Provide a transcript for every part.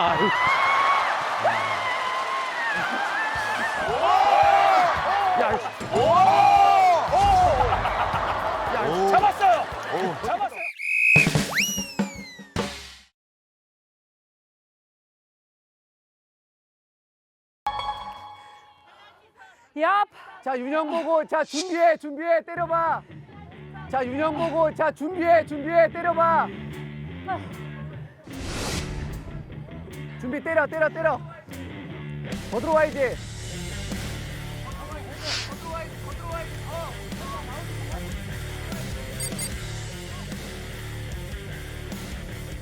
아유. 야. 야. 잡았어요. 잡았어요. 얍. 자 윤영 보고 자 준비해 준비해 때려봐. 자 윤영 보고 자 준비해 준비해 때려봐. 준비 때려 때려 때려. 더 들어와야지.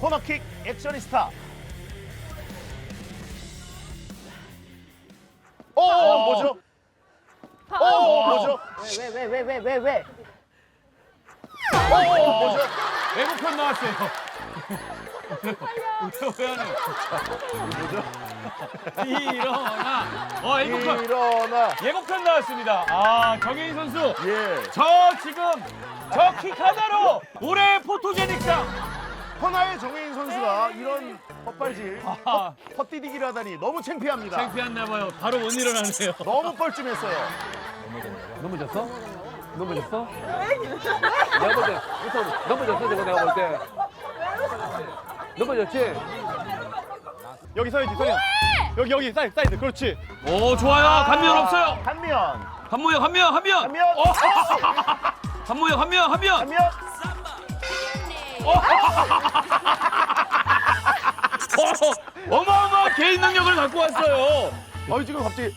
코너킥 액션이스타. 오, 뭐죠? 오, 뭐죠? 왜 왜 왜 왜 왜 왜? 오, 뭐죠? 예고편 나왔어요. 일어나. 어, 예고편. 일어나. 예고편 나왔습니다. 아, 정혜인 선수. 예. 저 지금 저 킥 하나로 올해 포토제닉상. 허나의 정혜인 선수가 이런 헛발질, 아, 헛디디기를 하다니 너무 창피합니다. 창피했나 봐요. 바로 못 일어나네요. 너무 뻘쭘했어요. 넘어졌어? 넘어졌어? 내가 볼 때, 이거 넘어졌어, 내가 볼 때. 넘어졌지? 여기 서야지, 서야. 여기, 여기, 사이드, 사이드. 그렇지. 오, 좋아요. 간면 없어요. 한면. 한모형, 한면, 한면. 한면. 어, 한모형, 한면, 한면. 한면. 어, 어마어마한 개인 능력을 갖고 왔어요. 어, 지금 갑자기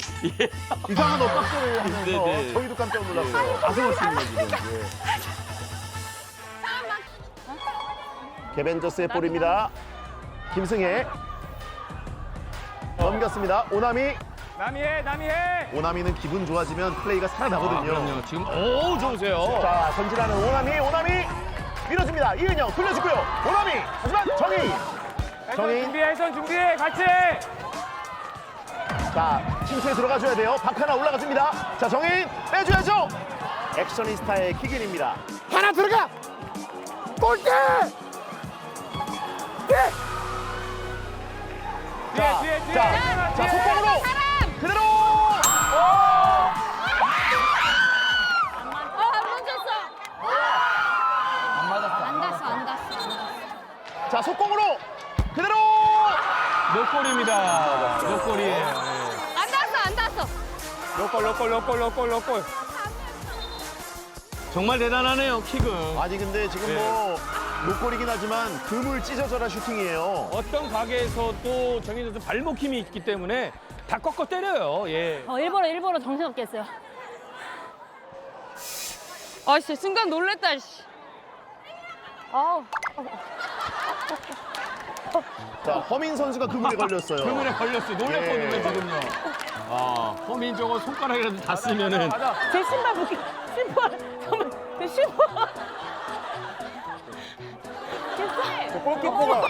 이상한 엇박자를 하면서 네, 네. 저희도 깜짝 놀랐어요. 아슬아슬입니다, 지금. 예. 개벤저스의 볼입니다. 김승혜. 넘겼습니다. 오나미. 남이해, 남이해. 오나미는 기분 좋아지면 플레이가 살아나거든요. 그럼요. 지금 오 좋으세요. 자, 전진하는 오나미, 오나미. 밀어줍니다. 이은영 돌려주고요. 오나미. 하지만 정희. 정희. 준비해, 선 준비해, 같이. 자, 침투에 들어가줘야 돼요. 박 하나 올라가줍니다. 자, 정인 빼줘야죠. 액션이스타의 킥인입니다. 하나 들어가. 골대. 네. 자, 뒤에, 뒤에. 자, 자, 속공으로 그대로. 어안 던졌어. 안 맞았어. 안 닿았어 안 닿았어. 자, 속공으로 그대로. 노골입니다. 노골이에요. 예. 안 닿았어 안 닿았어. 로골, 로골, 로골, 로골, 로골. 정말 대단하네요. 킥은. 아니 근데 지금 네. 뭐 노골이긴 하지만 그물 찢어져라 슈팅이에요. 어떤 가게에서도 정인 선수 발목 힘이 있기 때문에 다 꺾어 때려요. 예. 어 일부러 일부러 정신없게 했어요. 아씨 순간 놀랬다 씨. 아우 자, 허민 선수가 그물에 걸렸어요. 그물에 걸렸어요. 놀랬거든요, 예. 지금요. 아, 허민 저거 손가락이라도 다 쓰면은. 제 신발 볼게. 신발 잠깐만 제 신발. 골키퍼가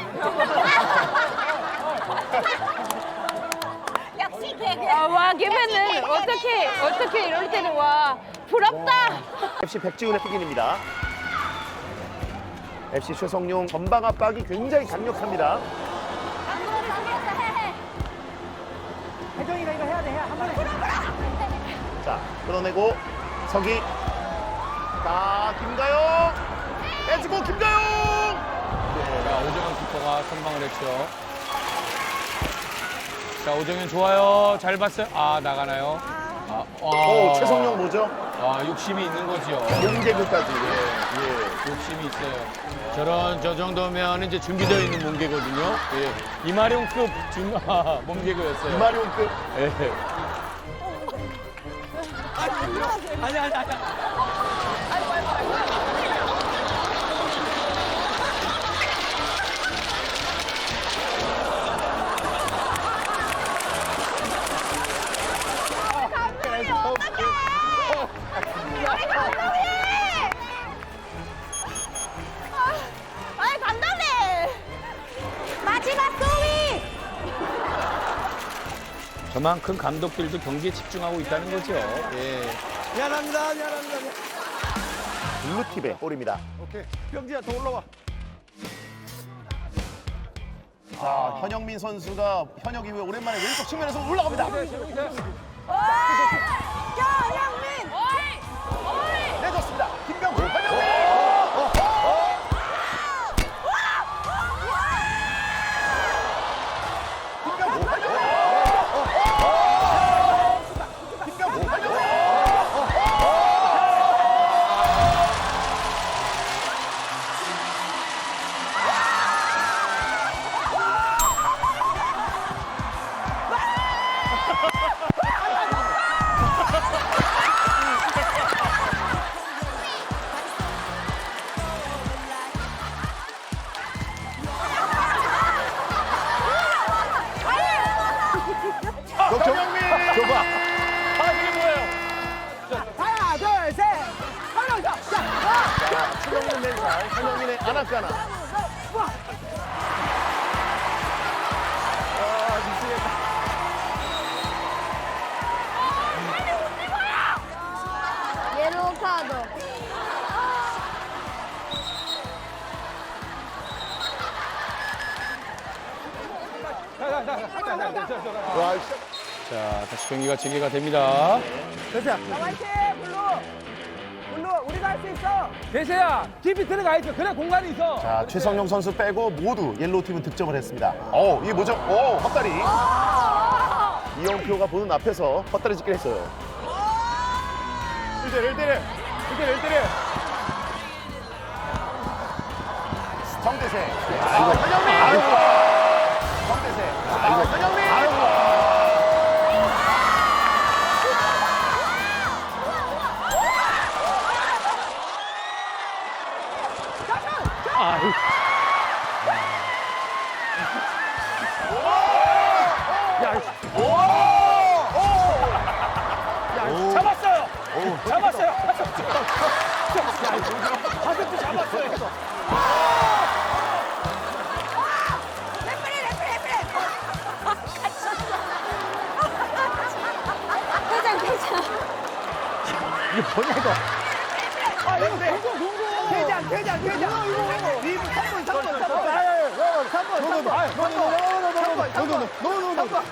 역시 개그. 아와 걔네는 어떻게 어떻게 이럴 때는 와 부럽다. FC 백지훈의 킥인입니다. FC 최성용 전방 압박이 굉장히 강력합니다. 혜정이가 이거 해야 돼, 해야 한 번에. 자, 끌어내고 서기. 자, 김가영. 빼주고 김가영. 자, 오정현 키퍼가 선방을 했죠. 자, 오정현 좋아요. 잘 봤어요. 아, 나가나요? 아, 오, 최성용 뭐죠? 아, 욕심이 있는 거죠. 용개그까지. 예. 욕심이 있어요. 저런 저 정도면 이제 준비되어 있는 몸개거든요. 예. 이마룡급 중 아, 몸개그였어요. 이마룡급. 예. 아이 저만큼 감독들도 경기에 집중하고 있다는 거죠. 예. 미안합니다, 미안합니다. 블루팁의 볼입니다. 오케이. 병지야, 더 올라와. 자, 현영민 선수가 현역 이후에 오랜만에 왼쪽 측면에서 올라갑니다. 내줬 멘탈 현영민의 아나까나. 예로 카드. 와, 자, 다시 경기가 재개가 됩니다. 화이팅, 대세야, 깊이 들어가 있어. 그래 공간이 있어. 자, 최성용 선수 빼고 모두 옐로우 팀은 득점을 했습니다. 어, 이게 뭐죠? 오, 헛다리. 이영표가 보는 앞에서 헛다리 찍긴 했어요. 1대1, 1대1. 1대1, 1대1. 정대세. 아, 현영민. 정대세. 아, 현영 아유. 잡았어요. 잡았어요. 가볍게 잡았어요. 레프리 레프리 레프리. 회장 회장. 이게 뭐냐, 이거. 대장, 대장, 대장. 리브 3번, 3번, 3번. 3번, 3번. 3번, 3번. 3번.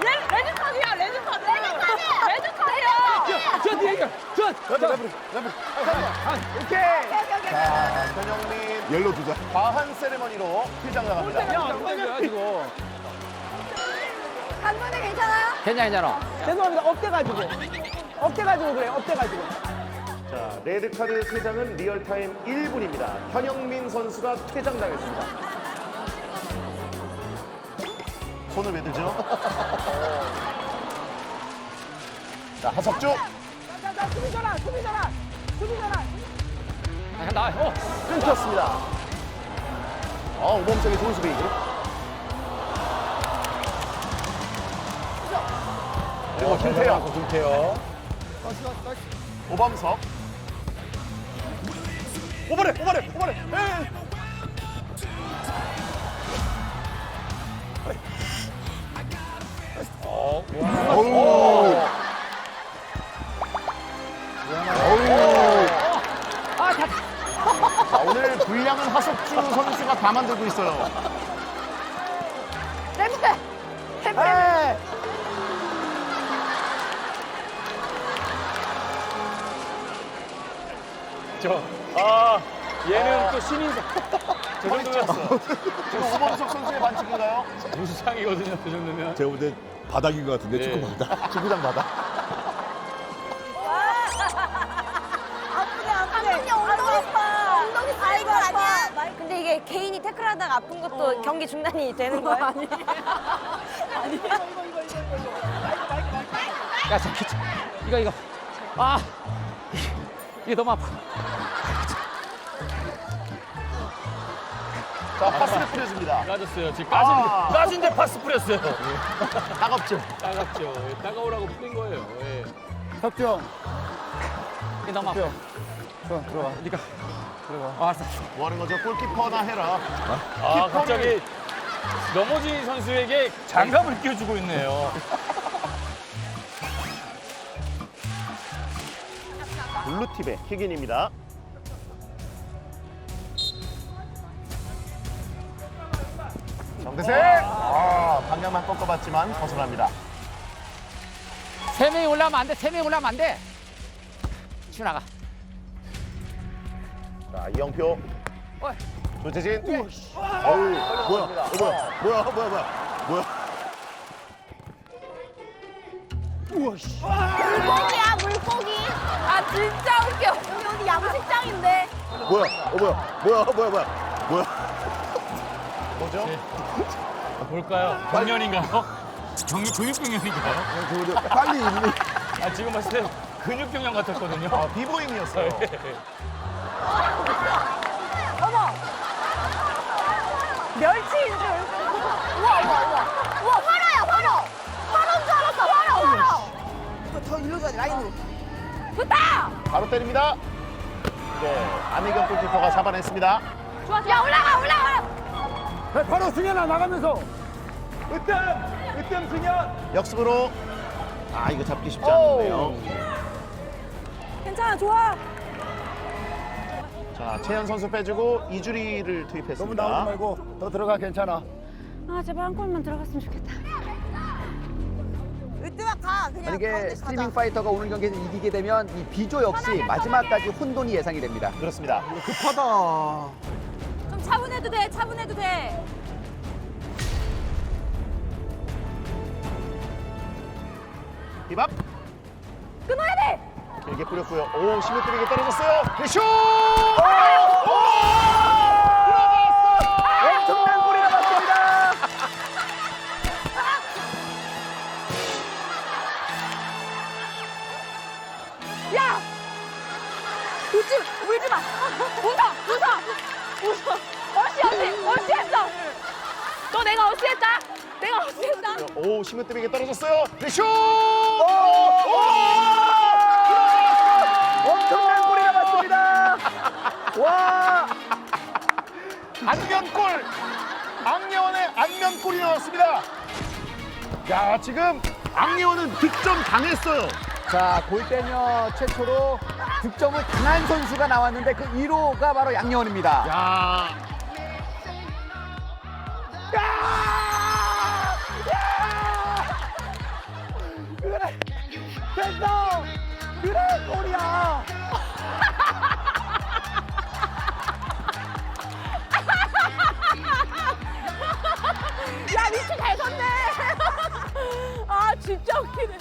레 레드 카드야 레드 카드. 레드 카드. 레드 카드야. 저 뒤에 있어. 저, 저. 오케이. 자, 현영민. 옐로우 두 장. 과한 세레머니로 퇴장 나갑니다. 야, 엉덩이야, 지금. 감독님 괜찮아요? 괜찮아, 괜찮아. 죄송합니다. 업돼 가지고. 업돼 가지고 그래. 업돼 가지고. 자, 레드카드 퇴장은 리얼타임 1분입니다. 현영민 선수가 퇴장당했습니다. 손을 왜 들죠? 자, 하석주. 자, 자, 수비 전환, 수비 전환. 수비 전환. 아, 나, 어. 끊겼습니다. 어, 우범석의 좋은 수비. 그리고 김태형, 김태형. 오범석. 오버래, 오버래, 오버래. 에이. 다 만들고 있어요. 레프트. 에이. 저, 아, 얘는 또 신인상. 저 쳤어. 지금 오범석 선수의 반칙인가요? 우수상이거든요, 그 정도면. 제가 볼 때 바닥인 것 같은데 네. 축구 바닥. 축구장 받아. 개인이 태클하다가 아픈 것도 경기 중단이 되는 거예요? 아니. 아니. 야, 저, 저, 이거, 이거. 아, 이게 너무 아파. 자, 파스를 뿌려줍니다. 까졌어요. 지금 까진, 아. 까진데 파스 뿌렸어요. 따갑죠? 따갑죠. 예, 따가우라고 뿌린 거예요. 예. 석주 형. 이게 너무 아파. 형, 들어가. 그러니까. 들어가. 아, 알았어. 뭐 하는 거죠? 골키퍼나 해라. 아, 아 갑자기 넘어진 선수에게 장갑을 끼워주고 있네요. 블루팁의 킥인입니다. 정대세! 아, 방향만 꺾어봤지만 거슬합니다. 세 명이 올라오면 안 돼. 세 명이 올라오면 안 돼. 치고 나가. 자, 이영표. 어이. 조재진. 어우, 뭐야, 어, 뭐야, 뭐야, 뭐야, 뭐야, 뭐야. 물고기야 물고기. 아 진짜 웃겨. 여기 어디 양식장인데. 뭐야, 어, 뭐야, 뭐야, 뭐야, 뭐야, 뭐야. 뭐죠? 볼까요? 경련인가요? 경 근육경련인가요? 빨리 입는. 아 지금 봤을 때 근육경련 같았거든요. 아, 비보잉이었어요. 어머. 멸치인 줄. 우와 우와 우와. 우와 화로야 화로. 화로인 줄 알았어 화로 화로. 더 일로 가 라인으로. 붙다. 바로 때립니다. 네, 안혜경 골키퍼가 잡아냈습니다. 좋아 좋아. 야 올라가 올라가. 바로 승현아 나가면서. 으뜸! 으뜸 승현! 역습으로. 아, 이거 잡기 쉽지 않은데요. 괜찮아 좋아. 자, 채연 선수 빼주고 이주리를 너무 투입했습니다. 나오지 말고 더 들어가 괜찮아. 아 제발 한 골만 들어갔으면 좋겠다. 으뜸아 가 그냥 만약에 가운데 스트리밍 가자. 파이터가 오늘 경기에서 이기게 되면 이 비조 역시 마지막까지 혼돈이 예상이 됩니다. 그렇습니다. 급하다. 좀 차분해도 돼 차분해도 돼. 비밥 끊어야 돼. 길게 뿌렸고요. 오, 심으뜨리게 떨어졌어요. 그 슛! 엄청난 골이 나왔습니다. 야! 웃지, 울지 마! 웃어! 웃어! 웃어! 어시, 어시! 어시 했어! 너 내가 어시 했다! 내가 어시 했다! 오, 심으뜨리게 떨어졌어요. 그 슛! 엄 와! 안면골! 악예원의 안면골이 나왔습니다. 야, 지금 악예원은 득점 당했어요. 자, 골대녀 최초로 득점을 당한 선수가 나왔는데 그 1호가 바로 양여원입니다. 야, 됐어! 그래 골이야! 야, 미치 잘 섰네! 아, 진짜 웃기네.